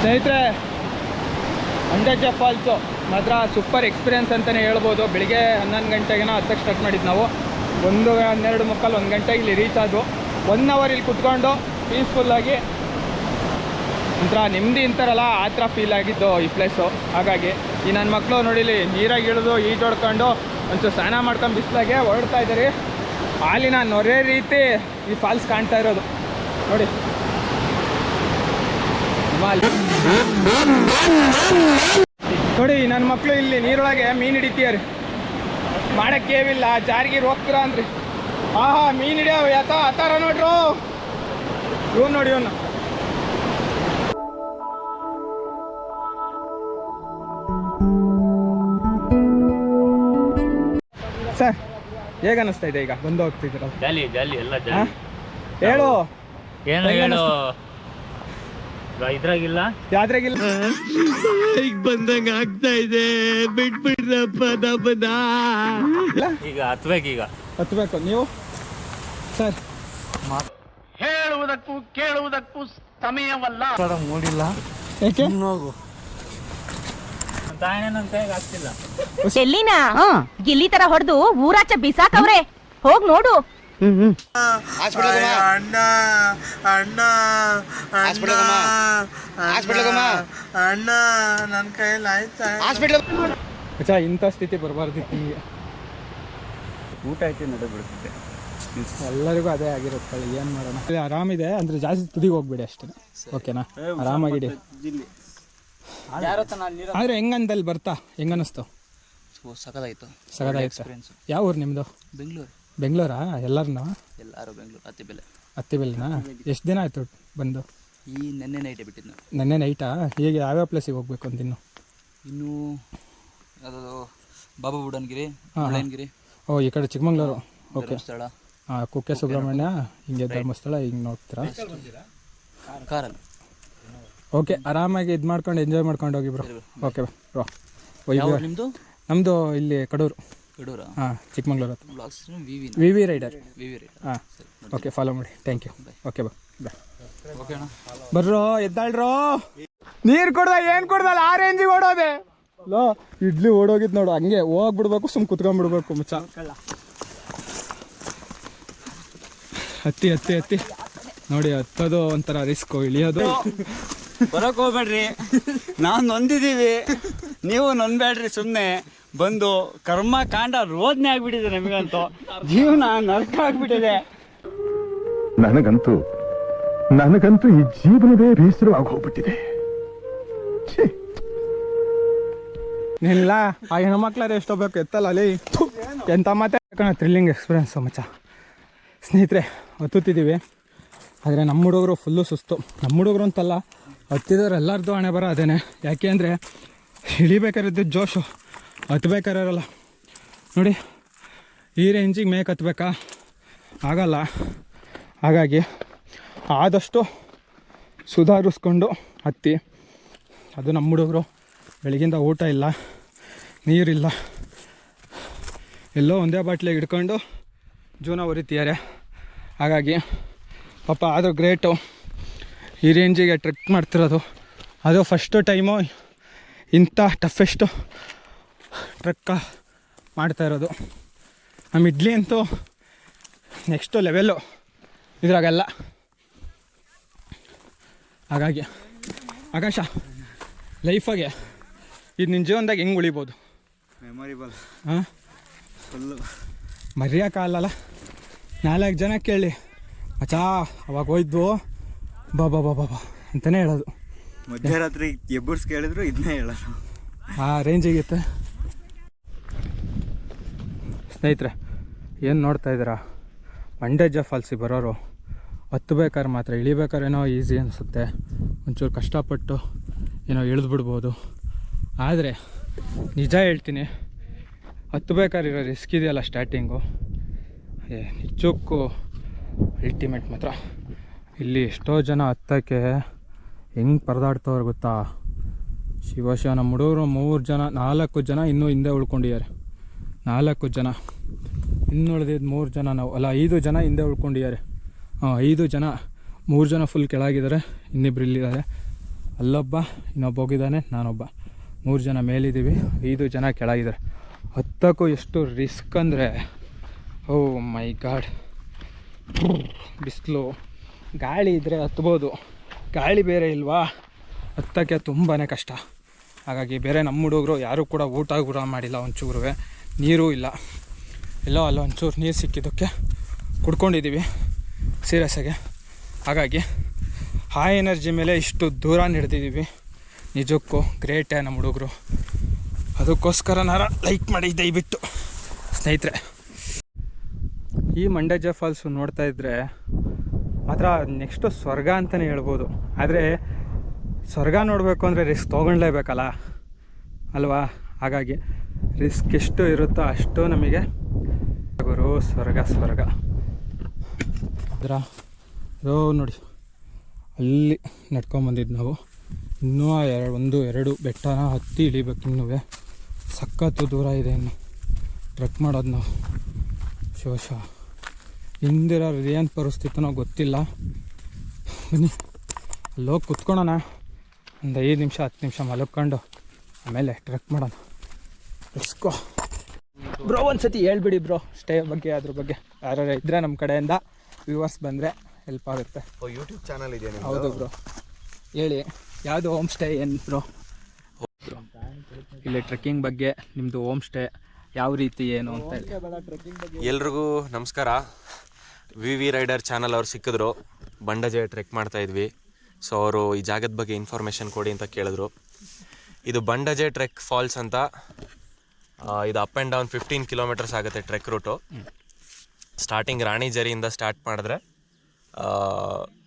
ಸ್ನೇಹಿತರೆ ಅಂಡಜ ಫಾಲ್ಸು ಮಾತ್ರ ಸೂಪರ್ ಎಕ್ಸ್ಪೀರಿಯನ್ಸ್ ಅಂತಲೇ ಹೇಳ್ಬೋದು. ಬೆಳಿಗ್ಗೆ ಹನ್ನೊಂದು ಗಂಟೆಗೆನೋ ಹತ್ತಕ್ಕೆ ಸ್ಟಾರ್ಟ್ ಮಾಡಿದ್ದು ನಾವು. ಒಂದು ಹನ್ನೆರಡು ಮುಕ್ಕಾಲು ಒಂದು ಗಂಟೆಗೆ ಇಲ್ಲಿ ರೀಚ್ ಆದವು. ಒನ್ ಅವರ್ ಇಲ್ಲಿ ಕುತ್ಕೊಂಡು ಪೀಸ್ಫುಲ್ಲಾಗಿ ಒಂಥರ ನೆಮ್ಮದಿ ಅಂತಾರಲ್ಲ, ಆ ಥರ ಫೀಲ್ ಆಗಿದ್ದು ಈ ಪ್ಲೇಸು ಹಾಗಾಗಿ ಈ ನನ್ನ ಮಕ್ಕಳು ನೋಡಿಲಿ, ನೀರಾಗಿ ಇಳಿದು ಈಜೊಡ್ಕೊಂಡು ಒಂಚೂರು ಸ್ನಾನ ಮಾಡ್ಕೊಂಡು ಬಿಸಿಲಾಗೆ ಹೊರಡ್ತಾ ಇದ್ದಾರೆ ಹಾಲಿನ ನೊರೆ ರೀತಿ ಈ ಫಾಲ್ಸ್ ಕಾಣ್ತಾ ಇರೋದು. ನೋಡಿ. ಹಿಮಾಲಯ ನೋಡಿ ನನ್ನ ಮಕ್ಕಳು ಇಲ್ಲಿ ನೀರೊಳಗೆ ಮೀನು ಹಿಡಿತೀಯಾರಿ. ಮಾಡಕ್ಕೇವಿಲ್ಲ ಜಾರಿಗೆ ಹೋಗ್ತೀರ ಅಂದ್ರಿ. ಆಹಾ ಮೀನ್ ಹಿಡಿಯವ ಯಾತ ಆತಾರ ನೋಡ್ರು. ಇವ್ ನೋಡಿ ಇವನ್ನ ಸರ್ ಹೇಗೆ ಅನಿಸ್ತಾ ಇದೆ ಈಗ? ಬಂದು ಹೋಗ್ತಿದ್ದೀರ ಜಾಲಿ ಜಾಲಿ ಎಲ್ಲ? ಜಾಲಿ. ಹೇಳು. ಏನು ಹೇಳು? ಇದ್ರಾಗಿಲ್ಲ? ಯಾತ್ರೆಗಿಲ್ಲ ಈಗ ಹತ್ಬೇಕು ಈಗ. ಹತ್ಬೇಕು. ನೀವು? ಸರ್. ಹೇಳುವುದಕ್ಕೂ ಕೇಳುವುದಕ್ಕೂ ಸಮಯವಲ್ಲ. ಯಾಕೆ ತಾಯಣ್ಣನ ಕೈಗೆ ಆಗ್ತಿಲ್ಲ ಎಲ್ಲಿನ? ಗಿಲ್ಲಿ ತರ ಹೊಡೆದು ಊರಾಚೆ ಬಿಸಾಕವ್ರೆ. ಹೋಗ್ ನೋಡು. ಅಣ್ಣ ಅಣ್ಣ ಅಣ್ಣ ಅಣ್ಣ ನನ್ನ ಕೈಯಲ್ಲಿ ಆಯ್ತಾ? ಇಂಥ ಸ್ಥಿತಿ ಬರಬಾರ್ದು ನಿಮಗೆ ಊಟ ಐತಿ ನಡೆ ಬಿಡ್ತಿದ್ದೆ ಎಲ್ಲರಿಗೂ ಅದೇ ಆಗಿರುತ್ತೆ ಏನು ಮಾಡೋಣ? ಇಲ್ಲಿ ಆರಾಮಿದೆ ಅಂದ್ರೆ ಜಾಸ್ತಿ ತುದಿಗೆ ಹೋಗ್ಬೇಡಿ ಅಷ್ಟೇ. ಓಕೆನಾ ಆರಾಮಾಗಿಡಿ. ಆದ್ರೆ ಹೆಂಗಂದಲ್ಲಿ ಬರ್ತಾ? ಹೆಂಗನಿಸ್ತು ಸಖತ್ತಾಯಿತು ಎಕ್ಸ್ಪೀರಿಯನ್ಸ್ ಯಾವ ಊರು ನಿಮ್ಮದು ಬೆಂಗಳೂರು. ಬೆಂಗಳೂರಾ? ಎಲ್ಲರನ್ನ ಎಲ್ಲರೂ ಬೆಂಗಳೂರು ಅತಿ ಬೆಲೆ. ಎಷ್ಟು ದಿನ ಆಯಿತು ಬಂದು? ಈ ನೆನ್ನೆ ನೈಟೇ ಬಿಟ್ಟಿದ್ದು ನೆನ್ನೆ ನೈಟಾ ಹೀಗೆ ಯಾವ್ಯಾವ ಪ್ಲೇಸಿಗೆ ಹೋಗ್ಬೇಕು ಅಂತ ಇನ್ನು? ಇನ್ನು ಅದು ಬಾಬಾ ಬುಡನ್ಗಿರಿ. ಮುಳ್ಳಯ್ಯನಗಿರಿ. ಓ ಈ ಕಡೆ ಚಿಕ್ಕಮಂಗ್ಳೂರು. ಓಕೆ. ಸ್ಥಳ ಹಾಂ ಕುಕ್ಕೆ ಸುಬ್ರಹ್ಮಣ್ಯ ಹಿಂಗೆ ಧರ್ಮಸ್ಥಳ ಹಿಂಗೆ ನೋಡ್ತೀರಾ? ಕಾರಲ್ಲಿ ಓಕೆ ಆರಾಮಾಗಿ ಇದು ಮಾಡ್ಕೊಂಡು ಎಂಜಾಯ್ ಮಾಡ್ಕೊಂಡು ಹೋಗಿ ಬ್ರೋ. Okay bro. ನಿಮ್ಮದು ನಮ್ಮದು ಇಲ್ಲಿ ಕಡೂರು. ಕಡೂರ ಹಾಂ ಚಿಕ್ಕಮಂಗ್ಳೂರು ಹತ್ರ. Blogs V V V V rider V V right ಹಾಂ ಓಕೆ ಫಾಲೋ ಮಾಡಿ. ಥ್ಯಾಂಕ್ ಯು ಓಕೆ ಬಾ ಬಾಯ್ ಓಕೆ ಅಣ್ಣ. ಬರ್ರೋ ಎದ್ದಾಳ್ರೋ. ನೀರು ಕೊಡ್ದ ಏನು ಕೊಡ್ದಲ್ಲ ಆ ರೇಂಜಿಗೆ ಓಡೋದೆ. ಲೋ ಇಡ್ಲಿ ಓಡೋಗಿದ್ ನೋಡು ಹಂಗೆ ಹೋಗ್ಬಿಡ್ಬೇಕು ಸುಮ್ ಕುತ್ಕೊಂಡ್ಬಿಡ್ಬೇಕು ಮುಚ್ಚ. ಹತ್ತಿ ಹತ್ತಿ ಹತ್ತಿ. ನೋಡಿ ಹತ್ತೋದು ಒಂಥರ ರಿಸ್ಕ್ ಇಳಿಯೋದು. ಬರಕ್ ಹೋಗ್ಬೇಡ್ರಿ. ನಾವು ನೊಂದಿದ್ದೀವಿ. ನೀವು ನೊಂದ್ಬೇಡ್ರಿ ಸುಮ್ಮನೆ ಬಂದು ಕರ್ಮ ಕಾಂಡ ರೋದನೆ ಆಗ್ಬಿಟ್ಟಿದೆ ನಮಗಂತೂ. ಜೀವನ ನರಕ ಆಗ್ಬಿಟ್ಟಿದೆ. ನನಗಂತೂ ನನಗಂತೂ ಈ ಜೀವನವೇ ಬೇಸರವಾಗಿ ಹೋಗ್ಬಿಟ್ಟಿದೆ ಛೀ. ನಿಲ್ಲ ಆ ಹೆಣ್ಮಕ್ಳಾರ ಎಷ್ಟು ಹೋಗ್ಬೇಕು ಎತ್ತಲ್ಲ ಅಲ್ಲಿ ಎಂಥ ಎಂತ ಮಾತೆ? ಥ್ರಿಲ್ಲಿಂಗ್ ಎಕ್ಸ್ಪೀರಿಯನ್ಸ್ ಮಚ್ಚ ಸ್ನೇಹಿತರೆ ಹತ್ತುತ್ತಿದ್ದೀವಿ ಆದರೆ ನಮ್ಮ ಹುಡುಗರು ಫುಲ್ಲು ಸುಸ್ತು. ನಮ್ಮ ಹುಡುಗರು ಅಂತಲ್ಲ ಹತ್ತಿದವ್ರು ಎಲ್ಲರದ್ದು ಹಣೆ ಬರ ಅದೇನೆ. ಯಾಕೆ ಅಂದರೆ ಇಳಿಬೇಕಾರಿದ್ದು ಜೋಶು. ಹತ್ಬೇಕಾರಲ್ಲ. ನೋಡಿ, ಈ ರೇಂಜಿಗೆ ಮೇಕ್ ಹತ್ಬೇಕಾ? ಆಗಲ್ಲ. ಹಾಗಾಗಿ ಆದಷ್ಟು ಸುಧಾರಿಸ್ಕೊಂಡು ಹತ್ತಿ. ಅದು ನಮ್ಮ ಹುಡುಗರು, ಬೆಳಗಿಂದ ಊಟ ಇಲ್ಲ, ನೀರಿಲ್ಲ. ಎಲ್ಲೋ ಒಂದೇ ಬಾಟ್ಲಿಗೆ ಹಿಡ್ಕೊಂಡು ಜೀವನ ಹೊರಿತಿದ್ದಾರೆ ಹಾಗಾಗಿ ಪಾಪ ಆದರೂ ಗ್ರೇಟು ಈ ರೇಂಜಿಗೆ ಟ್ರೆಕ್ ಮಾಡ್ತಿರೋದು. ಅದು ಫಸ್ಟು ಟೈಮು ಇಂಥ ಟಫೆಸ್ಟು ಟ್ರೆಕ್ಕ ಮಾಡ್ತಾ ಇರೋದು. ನಮ್ಮ ಇಡ್ಲಿ ಅಂತೂ ನೆಕ್ಸ್ಟು ಲೆವೆಲ್ಲು ಇದ್ರಾಗೆಲ್ಲ. ಹಾಗಾಗಿ ಆಕಾಶ ಲೈಫಾಗೆ ಇದು ನಿನ್ನ ಜೀವನದಾಗ ಹೆಂಗೆ ಉಳಿಬೋದು? ಮೆಮೊರಿಬಲ್ ಹಾಂ? ಫುಲ್ಲು ಮರೆಯೋಕ್ಕಾಗಲ್ಲ ನಾಲ್ಕು ಜನ ಕೇಳಿ ಮಚಾ ಅವಾಗ ಹೋಯ್ದು ಬಾ ಬಾ ಬಾ ಬಾ ಬಾ ಅಂತಲೇ ಹೇಳೋದು. ಮಧ್ಯರಾತ್ರಿ ಎಬ್ಬರ್ಸ್ ಕೇಳಿದ್ರು ಇದನ್ನೇ ಹೇಳೋದು. ಆ ರೇಂಜಿಗಿತ್ತು ಸ್ನೇಹಿತರೆ, ಏನು ನೋಡ್ತಾ ಇದ್ದೀರಾ? ಮಂಡೇಜ ಫಾಲ್ಸಿಗೆ ಬರೋರು ಹತ್ತಬೇಕಾದ್ರೆ ಮಾತ್ರ, ಇಳಿಬೇಕಾದ್ರೆ ಏನೋ ಈಸಿ ಅನಿಸುತ್ತೆ. ಒಂಚೂರು ಕಷ್ಟಪಟ್ಟು ಏನೋ ಇಳಿದ್ಬಿಡ್ಬೋದು. ಆದರೆ, ನಿಜ ಹೇಳ್ತೀನಿ ಹತ್ತಬೇಕಾದ್ರೆ ಇರೋ ರಿಸ್ಕ್ ಇದೆಯಲ್ಲ ಸ್ಟಾರ್ಟಿಂಗು ಏ, ನಿಜಕ್ಕೂ ಅಲ್ಟಿಮೇಟ್ ಮಾತ್ರ. ಇಲ್ಲಿ ಎಷ್ಟೋ ಜನ ಹತ್ತಕ್ಕೆ ಹೆಂಗೆ ಪರದಾಡ್ತವ್ರು ಗೊತ್ತಾ? ಶಿವ ನಮ್ಮ ಮೂರು ಜನ, ನಾಲ್ಕು ಜನ ಇನ್ನೂ ಹಿಂದೆ ಉಳ್ಕೊಂಡಿದ್ದಾರೆ. ನಾಲ್ಕು ಜನ. ಇನ್ನು ಉಳಿದಿದ್ದು ಮೂರು ಜನ ನಾವು. ಅಲ್ಲ, ಐದು ಜನ ಹಿಂದೆ ಉಳ್ಕೊಂಡಿದ್ದಾರೆ. ಹಾಂ ಐದು ಜನ, ಮೂರು ಜನ ಫುಲ್ ಕೆಳಗಿದ್ದಾರೆ. ಇನ್ನಿಬ್ರು ಇಲ್ಲಿದ್ದಾರೆ. ಅಲ್ಲೊಬ್ಬ ಇನ್ನೊಬ್ಬ ಹೋಗಿದ್ದಾನೆ ನಾನೊಬ್ಬ. ಮೂರು ಜನ ಮೇಲಿದ್ದೀವಿ. ಐದು ಜನ ಕೆಳಗಿದ್ದಾರೆ. ಹತ್ತಕ್ಕೂ ಎಷ್ಟು ರಿಸ್ಕ್ ಅಂದರೆ, ಓ ಮೈ ಗಾಡ್. ಬಿಸಿಲು. ಗಾಳಿ ಇದ್ದರೆ ಹತ್ಬೋದು. ಗಾಳಿ ಬೇರೆ ಇಲ್ವಾ? ಹತ್ತಕ್ಕೆ ತುಂಬಾ ಕಷ್ಟ. ಹಾಗಾಗಿ ಬೇರೆ ನಮ್ಮ ಹುಡುಗರು ಯಾರೂ ಕೂಡ ಊಟ ಕೂಡ ಮಾಡಿಲ್ಲ ಒಂಚೂರು ನೀರೂ ಇಲ್ಲ. ಎಲ್ಲೋ ಅಲ್ಲ, ಒಂಚೂರು ನೀರು ಸಿಕ್ಕಿದ್ದಕ್ಕೆ ಕುಡ್ಕೊಂಡಿದ್ದೀವಿ ಸೀರಿಯಸ್ಸಾಗಿ. ಹಾಗಾಗಿ ಹೈ ಎನರ್ಜಿ ಮೇಲೆ ಇಷ್ಟು ದೂರ ನಡೆದಿದ್ದೀವಿ ನಿಜಕ್ಕೂ ಗ್ರೇಟೇ ನಮ್ಮ ಹುಡುಗರು. ಅದಕ್ಕೋಸ್ಕರನಾರ ಲೈಕ್ ಮಾಡಿ ದಯವಿಟ್ಟು ಸ್ನೇಹಿತರೆ. ಈ ಮಂಡ್ಯ ಫಾಲ್ಸು ನೋಡ್ತಾ ಇದ್ದರೆ ಮಾತ್ರ ನೆಕ್ಸ್ಟು ಸ್ವರ್ಗ ಅಂತಲೇ ಹೇಳ್ಬೋದು. ಆದರೆ ಸ್ವರ್ಗ ನೋಡಬೇಕು ಅಂದರೆ ರಿಸ್ಕ್ ತೊಗೊಂಡ್ಲೇಬೇಕಲ್ಲ? ಅಲ್ವಾ? ಹಾಗಾಗಿ ರಿಸ್ಕ್ ಎಷ್ಟು ಇರುತ್ತೋ ಅಷ್ಟು ನಮಗೆ ಗುರು ಸ್ವರ್ಗ ಸ್ವರ್ಗ. ಅದರ ರೋ ನೋಡಿ. ಅಲ್ಲಿ ನಡ್ಕೊಂಬಂದಿದ್ದು ನಾವು. ಇನ್ನೂ ಎರಡು ಒಂದು, ಎರಡು ಬೆಟ್ಟನ ಹತ್ತಿ ಇಳಿಬೇಕು ಇನ್ನೂ ಸಖತ್ತು ದೂರ ಇದೆ ಇನ್ನು. ಟ್ರಕ್ ಮಾಡೋದು ನಾವು. ಶೋಷ ಶಿವ. ಹಿಂದಿರೋ ಏನು ಪರಿಸ್ಥಿತಿನೋ ಗೊತ್ತಿಲ್ಲ. ಬನ್ನಿ. ಅಲ್ಲೋಗಿ ಕುತ್ಕೊಳೋಣ. ಒಂದು ಐದು ನಿಮಿಷ, ಹತ್ತು ನಿಮಿಷ ಮಲಕ್ಕೊಂಡು ಆಮೇಲೆ ಟ್ರೆಕ್ ಮಾಡೋಣ. ಇಸ್ಕೋ ಬ್ರೋ ಒಂದು ಸತಿ ಹೇಳ್ಬಿಡಿ ಬ್ರೋ ಸ್ಟೇ ಬಗ್ಗೆ ಅದ್ರ ಬಗ್ಗೆ. ಯಾರು ಇದ್ದರೆ ನಮ್ಮ ಕಡೆಯಿಂದ ವ್ಯೂವರ್ಸ್ ಬಂದರೆ ಹೆಲ್ಪ್ ಆಗುತ್ತೆ. ಯೂಟ್ಯೂಬ್ ಚಾನಲ್ ಇದೆ ಹೌದು ಬ್ರೋ ಹೇಳಿ ಯಾವುದು ಹೋಮ್ ಸ್ಟೇ ಏನು ಬ್ರೋ ಇಲ್ಲಿ ಟ್ರೆಕ್ಕಿಂಗ್ ಬಗ್ಗೆ ನಿಮ್ಮದು ಹೋಮ್ ಸ್ಟೇ ಯಾವ ರೀತಿ ಏನು ಅಂತ ಹೇಳಿ. ಎಲ್ರಿಗೂ ನಮಸ್ಕಾರ. ವಿ ವಿ ರೈಡರ್ ಚಾನಲ್ ಅವ್ರು ಸಿಕ್ಕಿದ್ರು. ಬಂಡಜೆ ಟ್ರೆಕ್ ಮಾಡ್ತಾ ಇದ್ವಿ. ಸೊ ಅವರು ಈ ಜಾಗದ ಬಗ್ಗೆ ಇನ್ಫಾರ್ಮೇಷನ್ ಕೊಡಿ ಅಂತ ಕೇಳಿದ್ರು. ಇದು ಬಂಡಜೆ ಟ್ರೆಕ್ ಫಾಲ್ಸ್ ಅಂತ ಇದು up and down fifteen kilometres ಆಗುತ್ತೆ ಟ್ರೆಕ್ ರೂಟು ಸ್ಟಾರ್ಟಿಂಗ್ ರಾಣಿಜರಿಯಿಂದ ಸ್ಟಾರ್ಟ್ ಮಾಡಿದ್ರೆ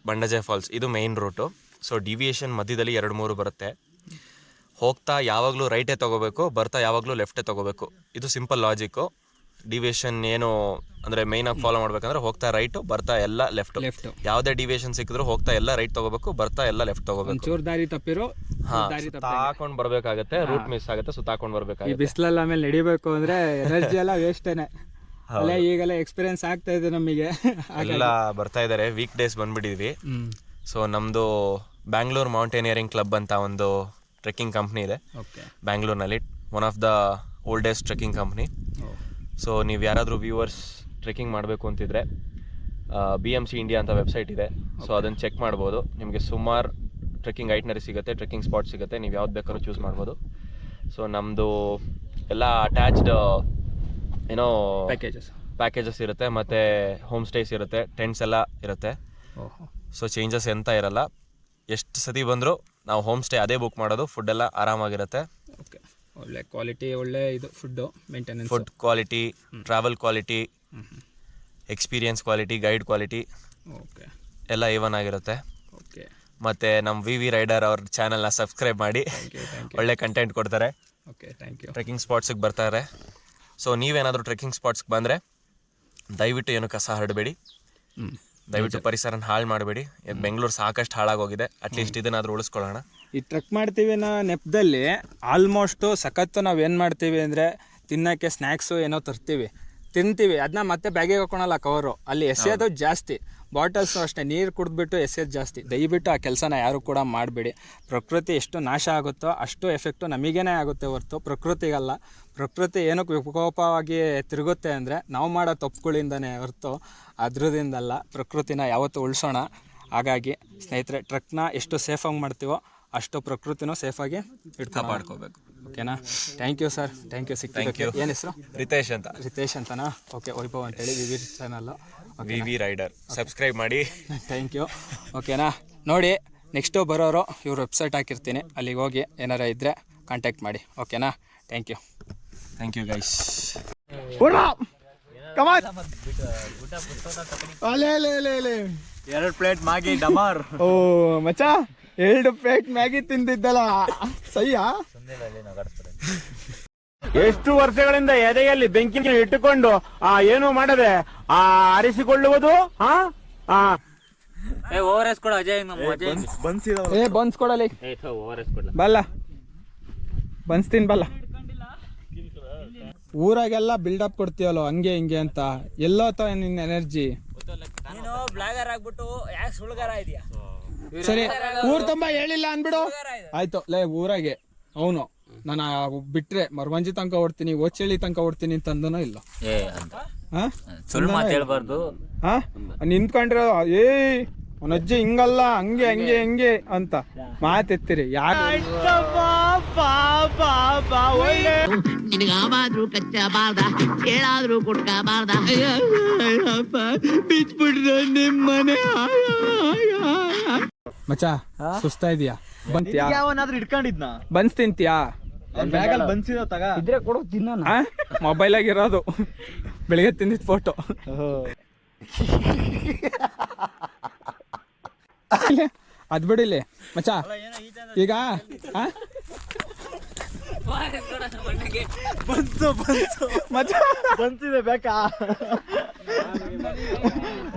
ಬಂಡಜೆ ಫಾಲ್ಸ್ ಇದು ಮೇಯ್ನ್ ರೂಟು ಸೊ ಡಿವಿಯೇಷನ್ ಮಧ್ಯದಲ್ಲಿ ಎರಡು ಮೂರು ಬರುತ್ತೆ. ಹೋಗ್ತಾ ಯಾವಾಗಲೂ ರೈಟೇ ತೊಗೋಬೇಕು, ಬರ್ತಾ ಯಾವಾಗಲೂ ಲೆಫ್ಟೇ ತೊಗೋಬೇಕು. ಇದು ಸಿಂಪಲ್ ಲಾಜಿಕ್ಕು ಡಿವಿಯೇಷನ್ ಏನು ಅಂದ್ರೆ ಮೈನ್ ಆಗಿ ಫಾಲೋ ಮಾಡ್ಬೇಕಂದ್ರೆ ಹೋಗ್ತಾ ರೈಟ್ ಬರ್ತಾ ಎಲ್ಲ ಲೆಫ್ಟ್ ಲೆಫ್ಟ್ ಯಾವುದೇ ಡಿವಿಯೇಷನ್ ಸಿಕ್ಕಿದ್ರು ಹೋಗ್ತಾ ಎಲ್ಲ ರೈಟ್ ತಗೋಬೇಕು ಬರ್ತಾ ಎಲ್ಲ ಲೆಫ್ಟ್ ತಗೋಬೇಕು. ದಾರಿ ತಪ್ಪಿರೋ ಹಾ ದಾರಿ ಬರ್ಬೇಕಾಗತ್ತೆ ರೂಟ್ ಮಿಸ್ ಆಗುತ್ತೆ ಸುತ್ತಾಕೊಂಡು ಈ ಬರಬೇಕಾಗುತ್ತೆ. ಬಿಸಿಲಲ್ಲಿ ಆಮೇಲೆ ನಡಿಬೇಕು ಅಂದ್ರೆ ಎನರ್ಜಿ ಎಲ್ಲ ವೇಸ್ಟೇನೆ ಅಲ್ಲೇ ಈಗೆಲ್ಲ ಎಕ್ಸ್ಪೀರಿಯನ್ಸ್ ಆಗ್ತಾ ಇದೆ ನಮಗೆ. ಎಲ್ಲ ಬರ್ತಾ ಇದ್ದಾರೆ ವೀಕ್ ಡೇಸ್ ಬಂದ್ಬಿಟ್ಟಿದ್ವಿ ಸೊ ನಮ್ದು ಬ್ಯಾಂಗ್ಳೂರ್ ಮೌಂಟೇನಿಯರಿಂಗ್ ಕ್ಲಬ್ ಅಂತ ಒಂದು ಟ್ರೆಕ್ಕಿಂಗ್ ಕಂಪ್ನಿ ಇದೆ. ಬ್ಯಾಂಗ್ಳೂರ್ನಲ್ಲಿ one of the oldest trekking company so ನೀವು ಯಾರಾದರೂ ವ್ಯೂವರ್ಸ್ ಟ್ರೆಕ್ಕಿಂಗ್ ಮಾಡಬೇಕು ಅಂತಿದ್ರೆ ಬಿ ಎಂ ಸಿ ಇಂಡಿಯಾ ಅಂತ ವೆಬ್ಸೈಟ್ ಇದೆ. ಸೊ ಅದನ್ನು ಚೆಕ್ ಮಾಡ್ಬೋದು. ನಿಮಗೆ ಸುಮಾರು ಟ್ರೆಕ್ಕಿಂಗ್ ಐಟ್ನರಿ ಸಿಗುತ್ತೆ ಟ್ರೆಕ್ಕಿಂಗ್ ಸ್ಪಾಟ್ ಸಿಗುತ್ತೆ. ನೀವು ಯಾವ್ದು ಬೇಕಾದ್ರೂ ಚೂಸ್ ಮಾಡ್ಬೋದು. ಸೊ ನಮ್ಮದು ಎಲ್ಲ ಅಟ್ಯಾಚ್ಡ್ ಏನೋ ಪ್ಯಾಕೇಜಸ್ ಪ್ಯಾಕೇಜಸ್ ಇರುತ್ತೆ ಮತ್ತು ಹೋಮ್ ಸ್ಟೇಸ್ ಇರುತ್ತೆ ಟೆಂಟ್ಸ್ ಎಲ್ಲ ಇರುತ್ತೆ. ಸೊ ಚೇಂಜಸ್ ಎಂತ ಇರಲ್ಲ. ಎಷ್ಟು ಸತಿ ಬಂದರೂ ನಾವು ಹೋಮ್ ಸ್ಟೇ ಅದೇ ಬುಕ್ ಮಾಡೋದು ಫುಡ್ ಎಲ್ಲ ಆರಾಮಾಗಿರುತ್ತೆ. ಒಳ್ಳೆ ಕ್ವಾಲಿಟಿ ಒಳ್ಳೆ ಇದು food maintenance food quality travel quality experience quality guide quality okay ಎಲ್ಲ ಇವನ್ ಆಗಿರುತ್ತೆ. ಓಕೆ ಮತ್ತು ನಮ್ಮ ವಿ ವಿ ರೈಡರ್ ಅವ್ರ ಚಾನಲ್ನ ಸಬ್ಸ್ಕ್ರೈಬ್ ಮಾಡಿ. ಒಳ್ಳೆ ಕಂಟೆಂಟ್ ಕೊಡ್ತಾರೆ. ಓಕೆ ಥ್ಯಾಂಕ್ ಯು ಟ್ರೆಕ್ಕಿಂಗ್ ಸ್ಪಾಟ್ಸಿಗೆ ಬರ್ತಾರೆ ಸೊ ನೀವೇನಾದರೂ ಟ್ರೆಕ್ಕಿಂಗ್ ಸ್ಪಾಟ್ಸ್ಗೆ ಬಂದರೆ ದಯವಿಟ್ಟು ಏನು ಕಸ ಹರಡಬೇಡಿ. ದಯವಿಟ್ಟು ಪರಿಸರನ ಹಾಳು ಮಾಡಬೇಡಿ. ಬೆಂಗಳೂರು ಸಾಕಷ್ಟು ಹಾಳಾಗೋಗಿದೆ ಅಟ್ಲೀಸ್ಟ್ ಇದನ್ನಾದರೂ ಉಳಿಸ್ಕೊಳ್ಳೋಣ. ಈ ಟ್ರಕ್ ಮಾಡ್ತೀವಿ ಅನ್ನೋ ನೆಪದಲ್ಲಿ ಆಲ್ಮೋಸ್ಟು ಸಖತ್ತು ನಾವು ಏನು ಮಾಡ್ತೀವಿ ಅಂದರೆ ತಿನ್ನೋಕ್ಕೆ ಸ್ನ್ಯಾಕ್ಸು ಏನೋ ತರ್ತೀವಿ. ತಿಂತೀವಿ. ಅದನ್ನ ಮತ್ತೆ ಬ್ಯಾಗಿಗೆ ಹಾಕೊಳಲ್ಲ ಕವರು ಅಲ್ಲಿ ಎಸೆಯೋದು ಜಾಸ್ತಿ. ಬಾಟಲ್ಸು ಅಷ್ಟೇ. ನೀರು ಕುಡಿದ್ಬಿಟ್ಟು ಎಸೆಯೋದು ಜಾಸ್ತಿ. ದಯವಿಟ್ಟು ಆ ಕೆಲಸನ ಯಾರು ಕೂಡ ಮಾಡಬೇಡಿ. ಪ್ರಕೃತಿ ಎಷ್ಟು ನಾಶ ಆಗುತ್ತೋ ಅಷ್ಟು ಎಫೆಕ್ಟು ನಮಗೇನೆ ಆಗುತ್ತೆ ಹೊರತು. ಪ್ರಕೃತಿಗಲ್ಲ. ಪ್ರಕೃತಿ ಏನಕ್ಕೆ ವಿಕೋಪವಾಗಿ ತಿರುಗುತ್ತೆ ಅಂದರೆ ನಾವು ಮಾಡೋ ತಪ್ಪುಗಳಿಂದನೇ ಹೊರತು. ಅದ್ರದಿಂದಲ್ಲ ಪ್ರಕೃತಿನ ಯಾವತ್ತೂ ಉಳಿಸೋಣ. ಹಾಗಾಗಿ ಸ್ನೇಹಿತರೆ ಟ್ರಕ್ನ ಎಷ್ಟು ಸೇಫಾಗಿ ಮಾಡ್ತೀವೋ ಅಷ್ಟು ಪ್ರಕೃತಿನೂ ಸೇಫಾಗಿ ಕಾಪಾಡ್ಕೋಬೇಕು. ಓಕೆನಾ thank you sir thank you you ಏನು ಹೆಸರು? ರಿತೇಶ್ ಅಂತ. ರಿತೇಶ್ ಅಂತನಾ? ಓಕೆ ವೈಭವ್ ಅಂತೇಳಿ ವಿವಿರ್ channel V V rider. Subscribe ಮಾಡಿ. ಥ್ಯಾಂಕ್ ಯು ಓಕೆನಾ ನೋಡಿ ನೆಕ್ಸ್ಟು ಬರೋರು ಇವ್ರ ವೆಬ್ಸೈಟ್ ಹಾಕಿರ್ತೀನಿ. ಅಲ್ಲಿಗೆ ಹೋಗಿ ಏನಾರ ಇದ್ದರೆ ಕಾಂಟ್ಯಾಕ್ಟ್ ಮಾಡಿ. ಓಕೆನಾ thank you thank you guys ಎರಡು ಪ್ಲೇಟ್ ಮಾಗಿ ಡಮಾರ್ ಓ ಮಚ್ಚ. ಎರಡು ಪ್ಲೇಟ್ ಮ್ಯಾಗಿ ತಿಂದಿದ್ದಲ್ಲ. ಸಯ್ಯಾ ಎಷ್ಟು ವರ್ಷಗಳಿಂದ ಎದೆಯಲ್ಲಿ ಬೆಂಕಿ ಇಟ್ಟುಕೊಂಡು ಆ ಏನು ಮಾಡದೆ ಆ ಆರಿಸಿಕೊಳ್ಳುವುದು ಹಾ ಆ. ಏ ಓವರ್ ಎಸ್ ಕೊಡು ಅಜಯ್ ನಮ್ಮ ಅಜಯ್. ಏ ಬನ್ಸ್ ಕೊಡಲಿ. ಓವರ್ ಎಸ್ ಬಲ್ಲ. ಬನ್ಸ್ತೀನಿ ಬಲ್ಲ. ಊರಾಗೆಲ್ಲ ಬಿಲ್ಡಪ್ ಕೊಡ್ತೀವಲ್ಲ ಹಂಗೆ ಹಿಂಗೆ ಅಂತ. ಎಲ್ಲೋ ನಿನ್ನ ಎನರ್ಜಿ ನೀನು ಬ್ಲಾಗರ್ ಆಗ್ಬಿಟ್ಟು ಯಾಕೆ ಸುಳ್ಗಾರ ಇದೆಯಾ? ಸರಿ ಊರ್ ತುಂಬಾ ಹೇಳಿಲ್ಲ ಅನ್ಬಿಡು ಆಯ್ತು ಲೇ ಊರಾಗೆ. ಅವನು ನಾನು ಬಿಟ್ರೆ ಮರವಂಜಿ ತನಕ ಓಡ್ತೀನಿ ಓಚಳ್ಳಿ ತನಕ ಓಡ್ತೀನಿ ಅಂತಂದನೋ ಇಲ್ಲ. ಏ ಸುಳ್ಳು ಮಾತು ಹೇಳ್ಬಾರ್ದು. ಹಾ? ನಿಂತ್ಕೊಂಡ್ರೆ ಏಯ್ ಅವನ ಅಜ್ಜಿ ಹಿಂಗಲ್ಲ ಹಂಗೆ ಹಂಗೆ. ಹಂಗೆ ಅಂತ. ಮಾತೆತ್ತಿರಿ ಯಾರು? ನಿನಗಾವಾದ್ರೂ ಕಚ್ಚಬಾರ್ದ ಕೇಳಾದ್ರೂ ಕುಟ್ಕಬಾರ್ದ. ಮಚ್ಚ ಸುಸ್ತಾ ಇದೀಯಾ? ಬಂತ್ಯಾ ಯಾವನಾದ್ರೂ ಇಟ್ಕೊಂಡಿದ್ನ ಬನ್ಸ್ ತಿಂತ್ಯಾ? ಬ್ಯಾಗಲ್ಲಿ ಬನ್ಸಿದ ತಗ. ಇದ್ರೆ ಕೊಡು ತಿನ್ನೋಣ. ಮೊಬೈಲ್ ಆಗಿರೋದು. ಬೆಳಿಗ್ಗೆ ತಿಂದಿದ್ ಫೋಟೋ ಅದ್ ಬಿಡಿಲಿ ಮಚಾ ಈಗ ಆ? ಮಚ್ಚ. ಬಂತಿದೆ ಬೇಕಾ?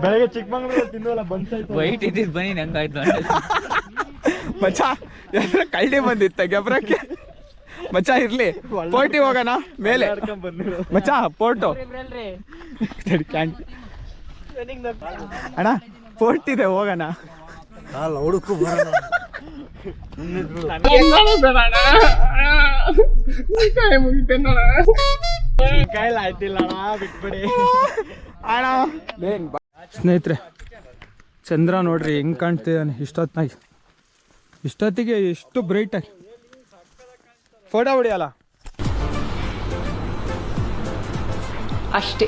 ಬೆಳಗ್ಗೆ ಚಿಕ್ಕಮಂಗ್ಳೂರ್ ತಿನ್ನೋಲ್ಲ ಬಂತಾಯ್ತು ವೈಟ್ ಇದ್ದಿದ್ ಬನ್ನಿ ನಂಗಾಯ್ತು ಮಚ್ಚ ಕಳ್ಳಿ ಬಂದಿತ್ತ ಗೆಬ್ರಕ್ಕೆ? ಮಚ್ಚ ಇರ್ಲಿ. ಪೋರ್ಟಿ ಹೋಗೋಣ ಮೇಲೆ. ಮಚ್ಚ ಪೋರ್ಟು. ಅಣ್ಣ ಪೋರ್ಟ್ ಇದೆ ಹೋಗೋಣ. ಕೈಲಿ ಆಯ್ತಿಲ್ಲ ಬಿಟ್ಬಿಡಿ ಸ್ನೇಹಿತರೆ, ಚಂದ್ರ ನೋಡ್ರಿ ಹೆಂಗ್ ಕಾಣ್ತಿದ್ದಾನೆ ಇಷ್ಟೊತ್ನಾಗ. ಇಷ್ಟೊತ್ತಿಗೆ ಎಷ್ಟು ಬ್ರೈಟಾಗಿ ಫೋಟೋ ಹೊಡಿಯಲ್ಲ? ಅಷ್ಟೇ.